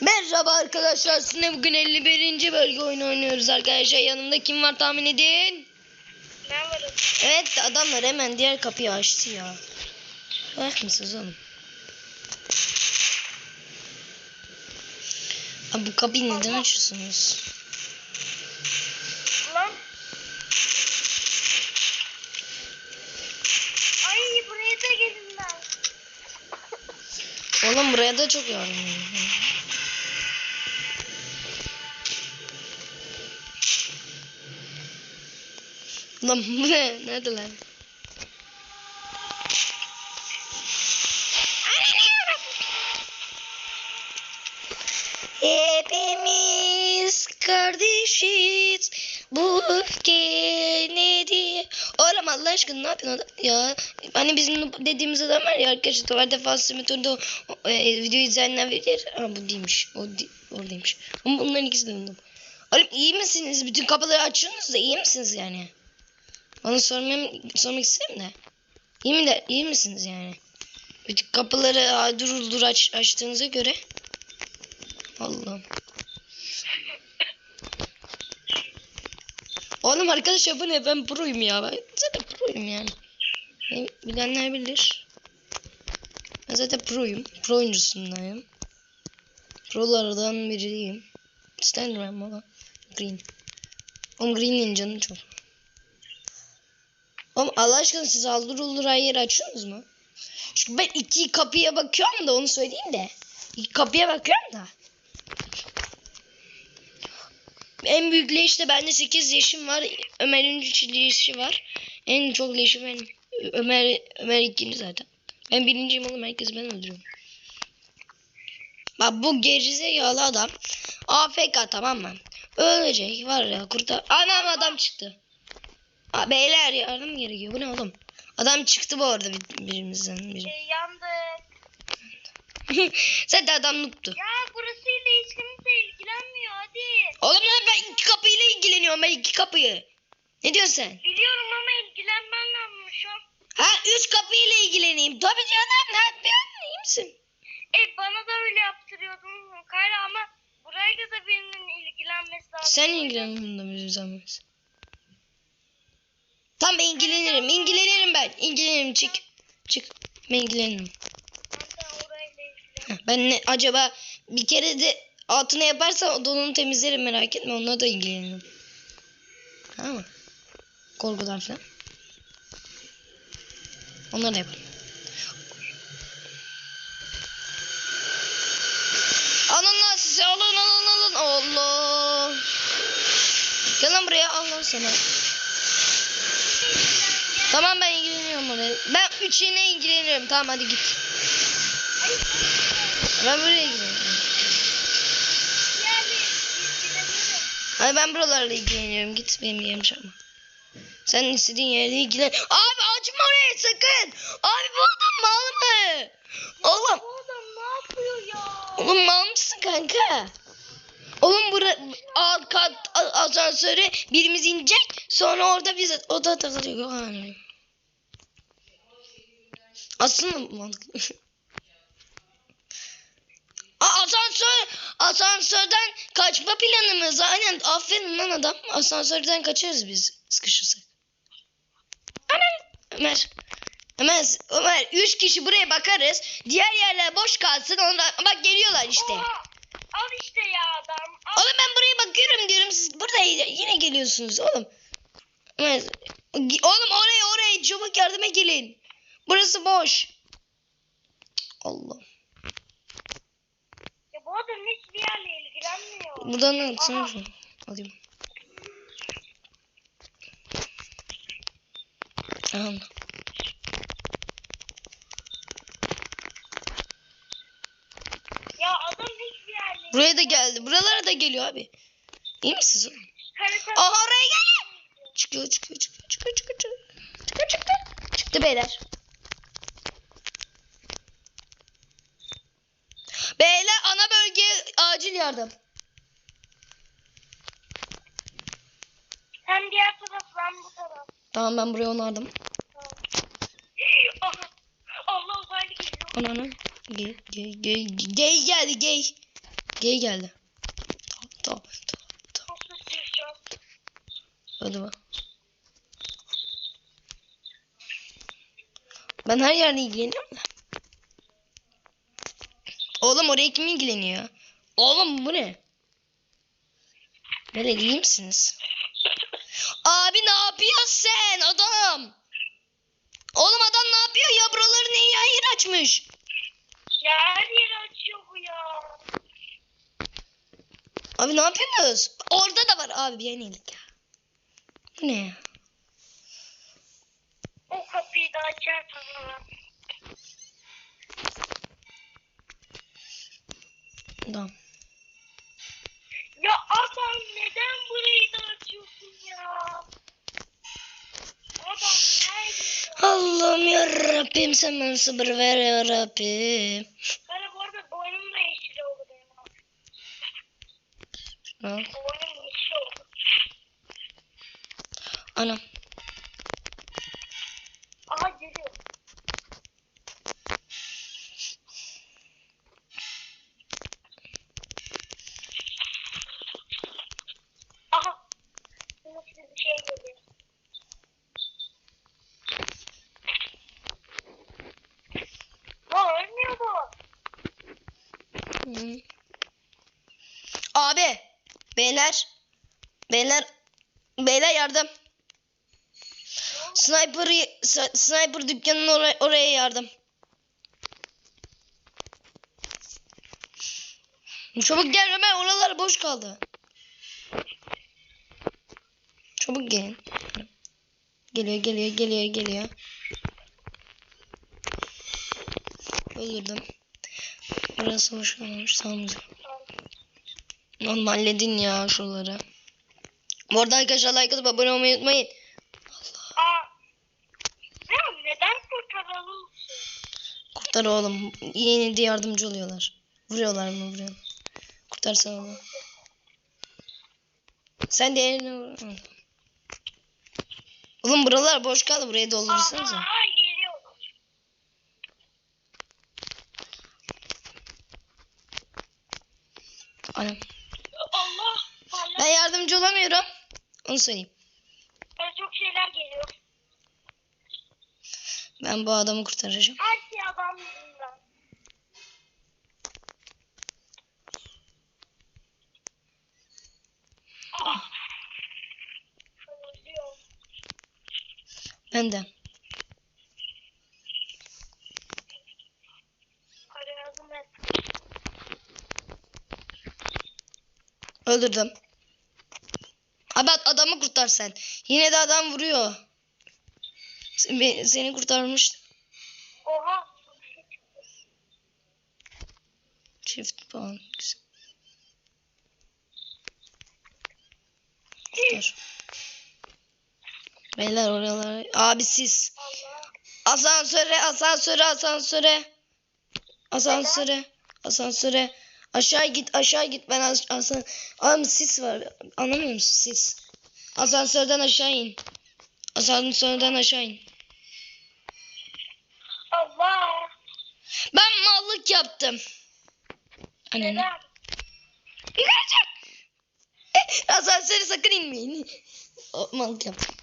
Merhaba arkadaşlar. Sizinle bugün 51. bölge oyunu oynuyoruz arkadaşlar. Yanımda kim var tahmin edin. Ben varım. Evet adamlar hemen diğer kapıyı açtı ya. Bak mısınız oğlum? Abi bu kapıyı neden açıyorsunuz? Lan. Ay buraya da gelin ben. Oğlum buraya da çok yardım Lan bu ne? Nerede lan? Hepimiz kardeşiz. Bu öfke nedir? Oğlum Allah aşkına ne yapıyorsun adam? Ya hani bizim dediğimiz adam var ya arkadaşlar tuvalde fazla metodunda e, video izleyenler bilir. Ama bu değilmiş. O di oradaymış. Ama bunların ikisi de. Oğlum iyi misiniz? Bütün kapıları açıyorsunuz da iyi misiniz yani? Onu sormam, sormak isterim de. İyi mi de, iyi misiniz yani? Kapıları aa, durul dur aç, açtığınıza göre. Allah'ım. Oğlum arkadaşlar bu ne? Ben proyum ya. Ben zaten proyum yani. Bilenler bilir. Ben zaten proyum. Pro oyuncusundayım. Prolardan biriyim. Slenderman baba. Green. Oğlum Green'in canı çok. Oğlum Allah aşkına siz aldır olur hayır açıyorsunuz mu? Çünkü ben iki kapıya bakıyorum da onu söyleyeyim de. İki kapıya bakıyorum da. En büyük leş de bende 8 leşim var. Ömer'in 3 leşi var. En çok leşim benim. Ömer, Ömer ikinci zaten. Ben birinciyim oğlum herkesi ben öldürüyorum. Bak bu gerizekalı adam AFK tamam mı? Ölecek var ya kurtar. Anam adam çıktı. Aa, beyler yardım gerekiyor. Bu ne oğlum? Adam çıktı bu arada bir- birimizden biri. E, yandık. Zaten adam nuttu. Ya burasıyla hiç kimse ilgilenmiyor hadi. Oğlum lan ben iki kapıyla ilgileniyorum ben iki kapıyı. Ne diyorsun sen? Biliyorum ama ilgilenmen lazım şu an. Ha üç kapıyla ilgileneyim. Tabii canım ne yapıyorsun? İyi misin? E bana da öyle yaptırıyordun Kayra ama burayla da birinin ilgilenmesi lazım. Sen ilgilen bununla Tamam ben ilgilenirim. ilgilenirim ben. İlgilenirim çık. Çık. Ben ilgilenirim. Ben ne acaba bir kere de altına yaparsam donunu temizlerim merak etme. Onunla da ilgilenirim. Tamam mı? Korkular falan. Onları da yaparım. Alın lan sizi alın alın alın. Allah. Gel lan buraya al lan sana. Tamam ben ilgileniyorum oraya. Ben üç yine ilgileniyorum. Tamam hadi git. Ben buraya ilgileniyorum. Hayır ben buralarla ilgileniyorum. Git benim yerim ama. Sen istediğin yerde ilgilen. Abi açma orayı sakın. Abi bu adam mal mı? Oğlum. Bu adam ne yapıyor ya? Oğlum mal mısın kanka? Oğlum bura alt kat a- asansöre birimiz inecek. Sonra orada biz oda takılıyor. Aslında mantıklı. Asansör asansörden kaçma planımız. Aynen aferin lan adam. Asansörden kaçarız biz sıkışırsak. Anan Ömer. Ömer, Ömer 3 kişi buraya bakarız. Diğer yerler boş kalsın. Ondan bak geliyorlar işte. Al işte ya adam. Al. Oğlum ben buraya bakıyorum diyorum. Siz burada yine geliyorsunuz oğlum. Oğlum oraya oraya çabuk yardıma gelin. Burası boş. Allah. Ya bu adam hiçbir yerle ilgilenmiyor. Buradan ne şunu. Alayım. Tamam. Ya adam hiçbir yerle Buraya da geldi. Buralara da geliyor abi. İyi misiniz oğlum? Aha oraya geliyor. Çıkıyor çıkıyor çıkıyor çıkıyor çıkıyor çıkıyor. Çıkıyor çıktı. Çıktı beyler. Beyler ana bölgeye acil yardım. Sen diğer taraf ben bu taraf. Tamam ben buraya onardım. Tamam. Allah uzaylı geliyor. Ananı. Gay gay gay gay geldi gay. Gay geldi. Tamam tamam tamam. Sıçacağım? Hadi bak. Ben her yerde ilgileniyorum da. Oğlum oraya kim ilgileniyor? Oğlum bu ne? Böyle iyi misiniz? Abi ne yapıyorsun sen adam? Oğlum adam ne yapıyor ya buraları ne yayın açmış? Ya her yeri açıyor bu ya. Abi ne yapıyorsunuz? Orada da var abi bir yenilik ya. Bu ne ya? O kapıyı da açarsan. Tamam. Ya adam neden burayı da açıyorsun ya? Adam. Allah'ım yarabbim sen bana sabır ver yarabbim. Bana bu arada boynum da yeşil oldu benim. abi. Yeşil oldu. Anam. Aha geliyor. Aha. Nasıl bir şey geliyor. Lan ölmüyor bu. Hı. Abi. Beyler. Beyler. Beyler yardım. Sniper, sniper dükkanının oraya, oraya yardım. Çabuk gel Ömer oralar boş kaldı. Çabuk gelin. Geliyor geliyor geliyor geliyor. Öldürdüm. Burası boş kalmış sağımıza. Oğlum halledin ya şuraları. Bu arada arkadaşlar like atıp abone olmayı unutmayın. Aa. Ya neden kurtaralım? Kurtar oğlum. Yeni de yardımcı oluyorlar. Vuruyorlar mı vuruyorlar. Kurtarsana onu. Sen diğerini vur. Hı. Oğlum buralar boş kaldı. Aha geliyor. Anam. Allah. Allah. Ben yardımcı olamıyorum. Onu söyleyeyim. Bana çok şeyler geliyor. Ben bu adamı kurtaracağım. Her Kırılıyor. Ben de. Öldürdüm. Abi at- adamı kurtar sen. Yine de adam vuruyor. Seni kurtarmış. Dur. Beyler oralar. Abi siz. Asansöre, asansöre, asansöre. Asansöre, asansöre. Aşağı git, aşağı git. Ben as asan... Oğlum sis var. Anlamıyor musun sis? Asansörden aşağı in. Asansörden aşağı in. Allah. Ben mallık yaptım. Anne. Yukarı asansöre sakın inmeyin. O, mallık yaptım.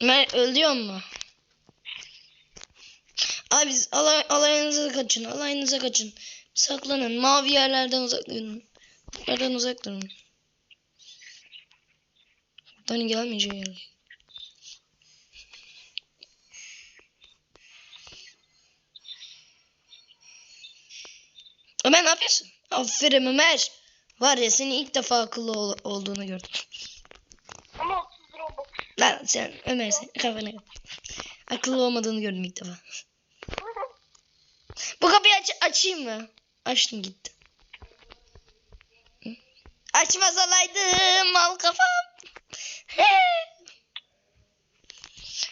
Mer ölüyor mu? Abi siz alay, alayınıza kaçın. Alayınıza kaçın. Saklanın. Mavi yerlerden uzak durun. Buradan uzak durun. Buradan gelmeyeceği Ömer ne yapıyorsun? Aferin Ömer. Var ya senin ilk defa akıllı ol- olduğunu gördüm. Ama 30 Robux. Lan sen Ömer sen kafana kapat. Akıllı olmadığını gördüm ilk defa. Bu kapıyı aç açayım mı? Açtım gitti. Açmaz olaydım mal kafam.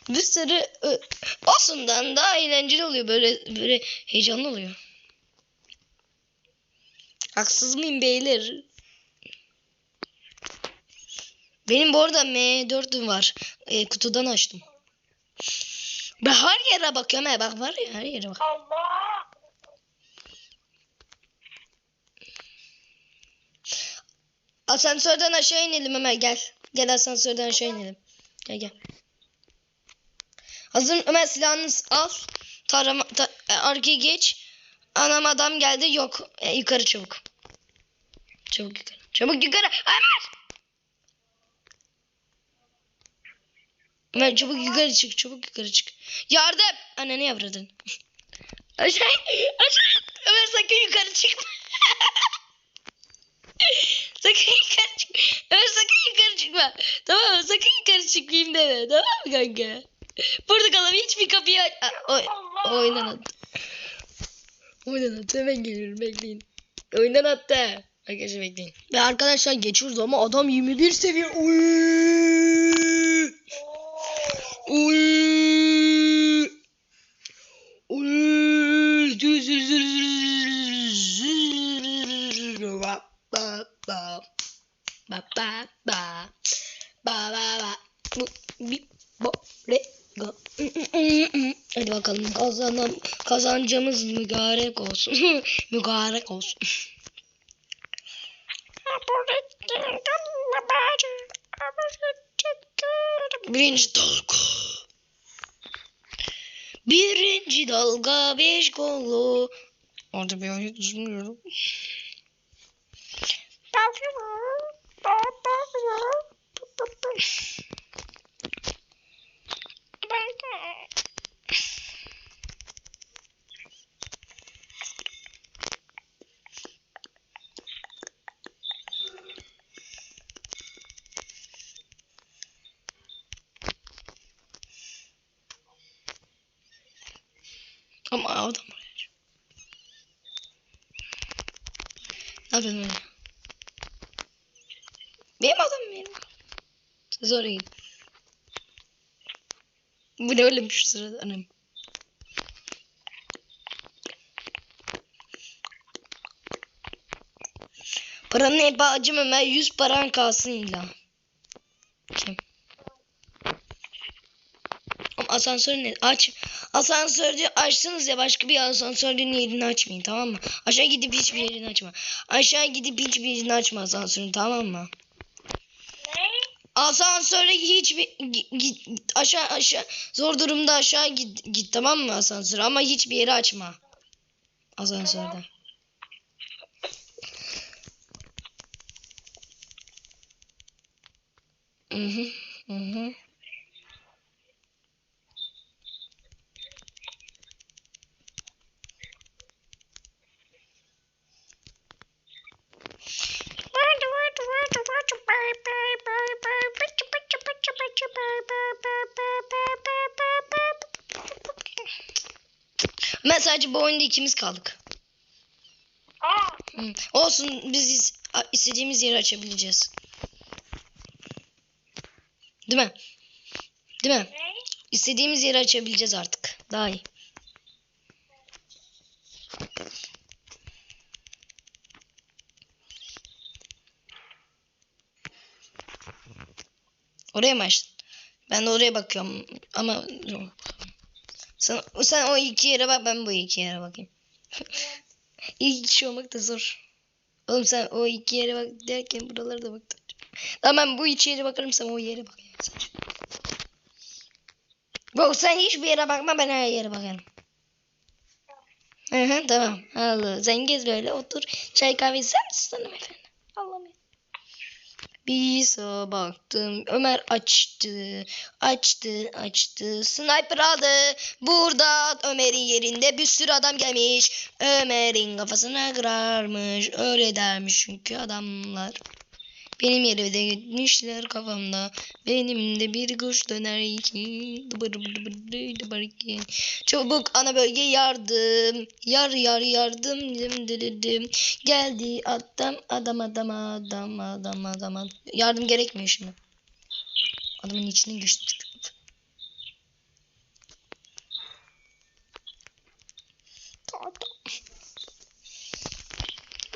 Bir sürü olsundan daha eğlenceli oluyor böyle böyle heyecanlı oluyor. Haksız mıyım beyler? Benim bu arada M4'üm var. E, kutudan açtım. Ben her yere bakıyorum he bak var ya her yere bak. Allah. Asansörden aşağı inelim Ömer gel. Gel asansörden aşağı inelim. Gel gel. Hazır Ömer silahını al. Tarama, ta, e, arkaya geç. Anam adam geldi yok. E, yukarı çabuk. Çabuk yukarı. Çabuk yukarı. Ömer. Ömer çabuk yukarı çık. Çabuk yukarı çık. Yardım. Ananı yavradın. aşağı. Aşağı. Ömer sakın yukarı çıkma. sakın yukarı çık. Ömer sakın yukarı çıkma. Tamam mı? Sakın yukarı çıkmayayım deme. Tamam mı kanka? Burada kalalım. Hiçbir kapıyı aç. Oy, Allah. Oyundan attı. Hemen geliyorum. Bekleyin. Oyundan attı. Arkadaşlar bekleyin. Ve arkadaşlar geçiyoruz ama adam 21 seviye. Uy! Uy! Bakalım kazanan kazancımız mübarek olsun. mübarek olsun. Birinci dalga. Birinci dalga beş gollu. Orada bir oyun düşünmüyorum. Ama adam buraya. Öyle? Benim adam benim. Siz oraya gidin. Bu ne öyle şu sırada annem. Paranın acım Ömer 100 paran kalsın illa. Ama asansörü ne? Aç. Asansörü açtınız ya başka bir asansörün yerini açmayın tamam mı? Aşağı gidip hiçbir yerini açma. Aşağı gidip hiçbir yerini açma asansörün tamam mı? Ne? Asansöre hiçbir git, git aşağı aşağı zor durumda aşağı git, git tamam mı asansör ama hiçbir yeri açma. Asansörde. Hı. Hı Ben sadece bu oyunda ikimiz kaldık. Aa, Hı. Olsun biz istediğimiz yeri açabileceğiz. Değil mi? Değil mi? ne? İstediğimiz yeri açabileceğiz artık. Daha iyi. Oraya mı açtın? Ben de oraya bakıyorum ama. Sen, sen o iki yere bak ben bu iki yere bakayım. İki kişi olmak da zor. Oğlum sen o iki yere bak derken buralara da bak. Tamam ben bu iki yere bakarım sen o yere bak. Yok sen hiçbir yere bakma ben her yere bakarım. Hı hı tamam. Allah sen gez böyle otur. Çay kahve ister misin hanımefendi? Bir sağa baktım. Ömer açtı. Açtı. Açtı. Sniper aldı. Burada Ömer'in yerinde bir sürü adam gelmiş. Ömer'in kafasına kırarmış. Öyle dermiş çünkü adamlar. Benim yere de gitmişler kafamda. Benim de bir kuş döner iki. Dıbır dıbır dıbır iki. Çabuk ana bölge yardım. Yar yar yardım dim dim. Geldi adam adam adam adam adam. adam. Yardım gerekmiyor şimdi. Adamın içine geçtik.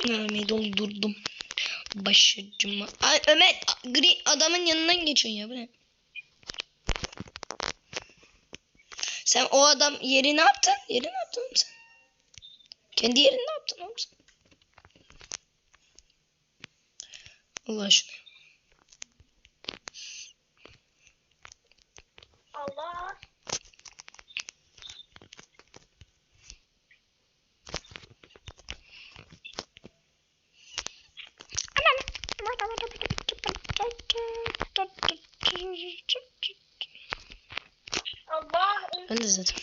Mermiyi doldurdum. Başucuma. Ay Ömer gri adamın yanından geçiyorsun ya bu ne? Sen o adam yeri ne yaptın? Yeri ne yaptın oğlum sen? Kendi yerini ne yaptın oğlum sen? Allah aşkına. Allah. Allah. Öyle zaten.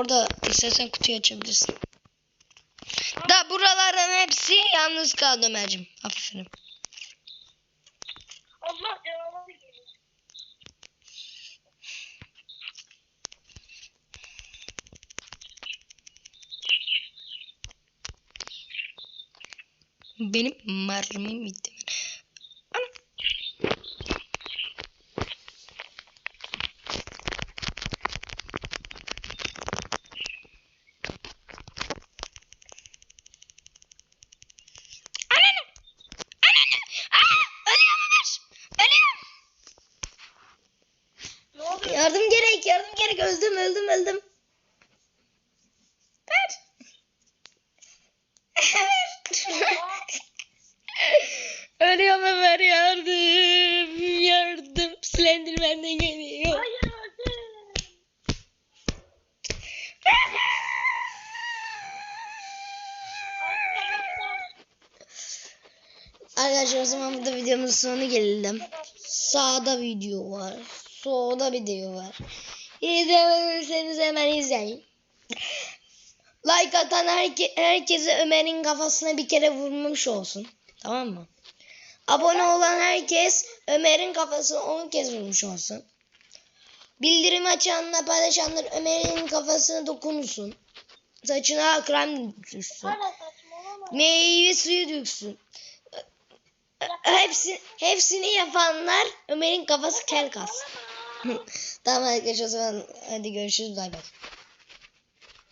Bu arada istersen kutuyu açabilirsin. Da buraların hepsi yalnız kaldı Ömer'cim. Aferin. Allah gelir. Benim mermim bitti. Ana. Ananı. Ananı. Aa, ölüyorum Ömer. Ölüyorum. Ne oluyor? Yardım gerek, yardım gerek. Öldüm, öldüm, öldüm. Ver. Ver. Ölüyorum Ömer yardım. Yardım. Geliyor. Hayır öldüm. Arkadaşlar. Arkadaşlar o zaman burada videomuzun sonuna gelelim. Sağda video var. Solda video var. İzlemediyseniz hemen izleyin. Like atan herke herkese Ömer'in kafasına bir kere vurmuş olsun. Tamam mı? Abone olan herkes Ömer'in kafasına 10 kez vurmuş olsun. Bildirim açanla paylaşanlar Ömer'in kafasına dokunsun. Saçına krem düşsün. Meyve suyu döksün. Hepsi, hepsini yapanlar Ömer'in kafası kel kalsın. Tamam arkadaşlar o zaman hadi görüşürüz bay bay.